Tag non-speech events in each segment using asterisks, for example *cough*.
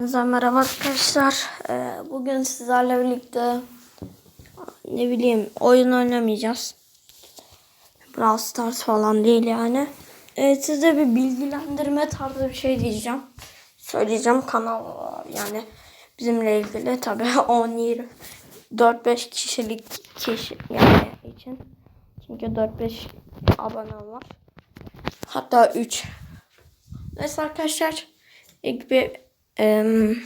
Herkese merhaba arkadaşlar. Ee, bugün sizlerle birlikte ne bileyim oyun oynamayacağız. Brawl Stars falan değil yani. Ee, size bir bilgilendirme tarzı bir şey diyeceğim. Söyleyeceğim kanal yani bizimle ilgili tabi 10 20 4-5 kişilik kişi yani için. Çünkü 4-5 abone var. Hatta 3. Neyse arkadaşlar ilk bir Eee,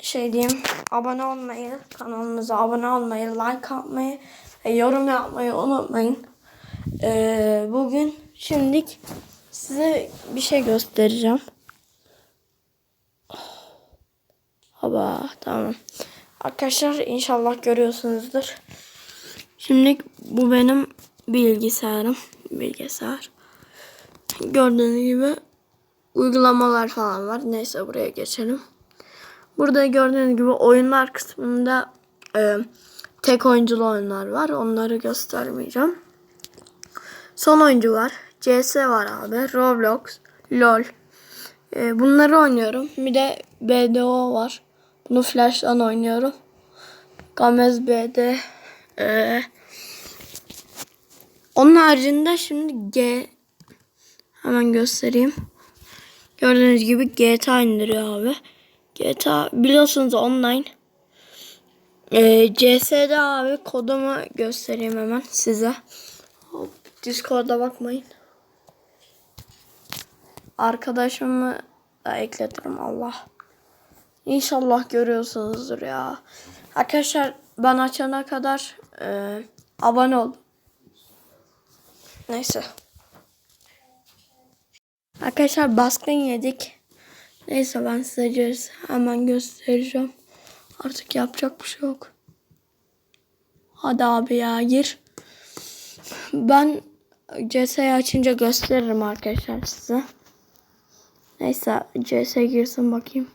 şey diyeyim abone olmayı kanalımıza abone olmayı like atmayı ve yorum yapmayı unutmayın. Eee, bugün şimdilik size bir şey göstereceğim. Haba tamam. Arkadaşlar inşallah görüyorsunuzdur. Şimdi bu benim bilgisayarım. Bilgisayar. Gördüğünüz gibi uygulamalar falan var. Neyse buraya geçelim. Burada gördüğünüz gibi oyunlar kısmında e, tek oyunculu oyunlar var. Onları göstermeyeceğim. Son oyuncu var. CS var abi. Roblox, LOL. E, bunları oynuyorum. Bir de BDO var. Bunu Flash'tan oynuyorum. Gamez BD. E, onun haricinde şimdi G hemen göstereyim. Gördüğünüz gibi GTA indiriyor abi. GTA biliyorsunuz online. Ee, CS'de abi kodumu göstereyim hemen size. Discord'a bakmayın. Arkadaşımı da ekletirim Allah. İnşallah görüyorsunuzdur ya. Arkadaşlar ben açana kadar e, abone olun. Neyse. Arkadaşlar baskın yedik. Neyse ben size hemen göstereceğim. Artık yapacak bir şey yok. Hadi abi ya gir. Ben CS'yi açınca gösteririm arkadaşlar size. Neyse CS girsin bakayım.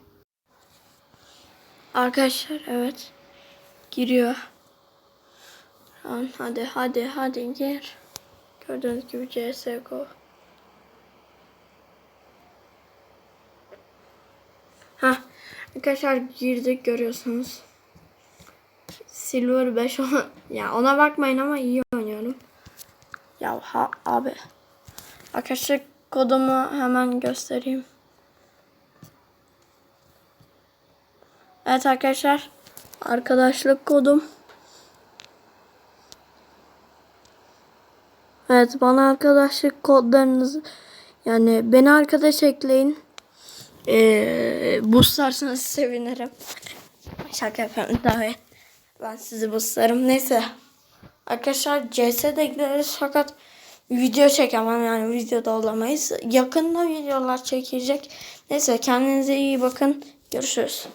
Arkadaşlar evet. Giriyor. Hadi hadi hadi gir. Gördüğünüz gibi CSGO. Ha arkadaşlar girdik görüyorsunuz. Silver 5 *laughs* ya ona bakmayın ama iyi oynuyorum. Ya ha abi. Arkadaşlar kodumu hemen göstereyim. Evet arkadaşlar arkadaşlık kodum. Evet bana arkadaşlık kodlarınızı yani beni arkadaş ekleyin. Ee, boostlarsanız sevinirim. Şaka yapıyorum tabii. Ben sizi boostlarım. Neyse. Arkadaşlar CS'de gideriz fakat video çekemem yani videoda olamayız. Yakında videolar çekilecek. Neyse kendinize iyi bakın. Görüşürüz.